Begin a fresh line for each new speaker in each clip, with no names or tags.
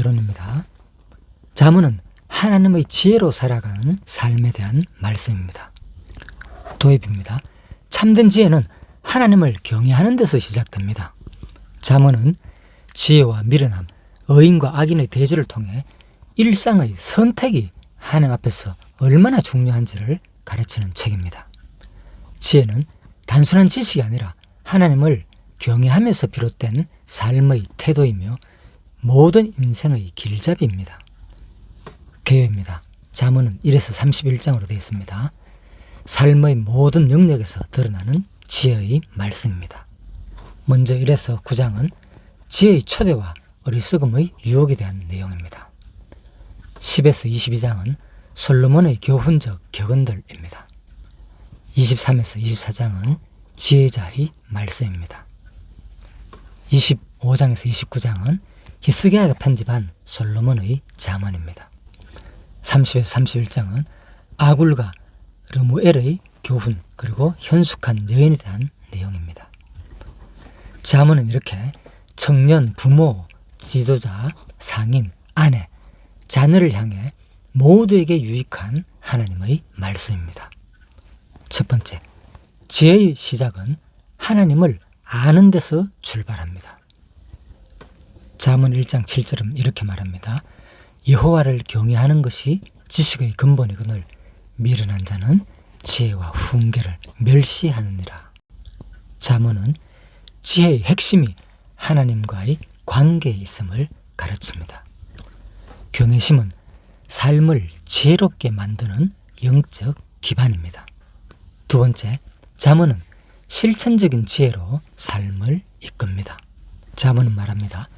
여론입니다. 자문은 하나님의 지혜로 살아가는 삶에 대한 말씀입니다. 도입입니다. 참된 지혜는 하나님을 경외하는 데서 시작됩니다. 자문은 지혜와 미련함, 의인과 악인의 대조를 통해 일상의 선택이 하나님 앞에서 얼마나 중요한지를 가르치는 책입니다. 지혜는 단순한 지식이 아니라 하나님을 경외하면서 비롯된 삶의 태도이며 모든 인생의 길잡이입니다. 개요입니다. 자문은 1에서 31장으로 되어 있습니다. 삶의 모든 영역에서 드러나는 지혜의 말씀입니다. 먼저 1에서 9장은 지혜의 초대와 어리석음의 유혹에 대한 내용입니다. 10에서 22장은 솔로몬의 교훈적 격언들입니다. 23에서 24장은 지혜자의 말씀입니다. 25장에서 29장은 히스기야가 편집한 솔로몬의 자문입니다. 30에서 31장은 아굴과 르무엘의 교훈 그리고 현숙한 여인에 대한 내용입니다. 자문은 이렇게 청년, 부모, 지도자, 상인, 아내, 자녀를 향해 모두에게 유익한 하나님의 말씀입니다. 첫 번째, 지혜의 시작은 하나님을 아는 데서 출발합니다. 자문 1장 7절은 이렇게 말합니다. 여호와를 경외하는 것이 지식의 근본이거늘 미련한 자는 지혜와 훈계를 멸시하느니라. 자문은 지혜의 핵심이 하나님과의 관계에 있음을 가르칩니다. 경외심은 삶을 지혜롭게 만드는 영적 기반입니다. 두 번째, 자문은 실천적인 지혜로 삶을 이끕니다. 자문은 말합니다.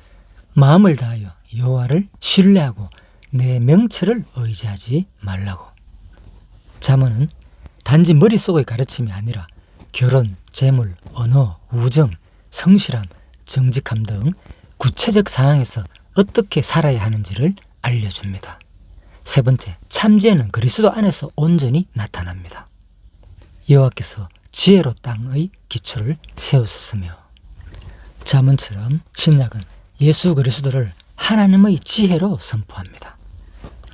마음을 다하여 여호와를 신뢰하고 내 명철을 의지하지 말라고. 자문은 단지 머릿속의 가르침이 아니라 결혼, 재물, 언어, 우정, 성실함, 정직함 등 구체적 상황에서 어떻게 살아야 하는지를 알려줍니다. 세 번째, 참지혜는 그리스도 안에서 온전히 나타납니다. 여호와께서 지혜로 땅의 기초를 세우셨으며 자문처럼 신약은 예수 그리스도를 하나님의 지혜로 선포합니다.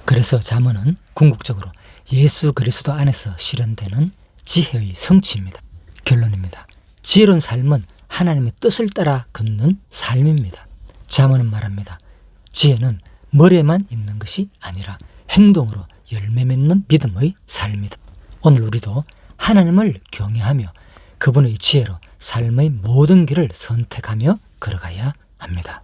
그래서 자문은 궁극적으로 예수 그리스도 안에서 실현되는 지혜의 성취입니다. 결론입니다. 지혜로운 삶은 하나님의 뜻을 따라 걷는 삶입니다. 자문은 말합니다. 지혜는 머리에만 있는 것이 아니라 행동으로 열매 맺는 믿음의 삶이다. 오늘 우리도 하나님을 경외하며 그분의 지혜로 삶의 모든 길을 선택하며 걸어가야 합니다.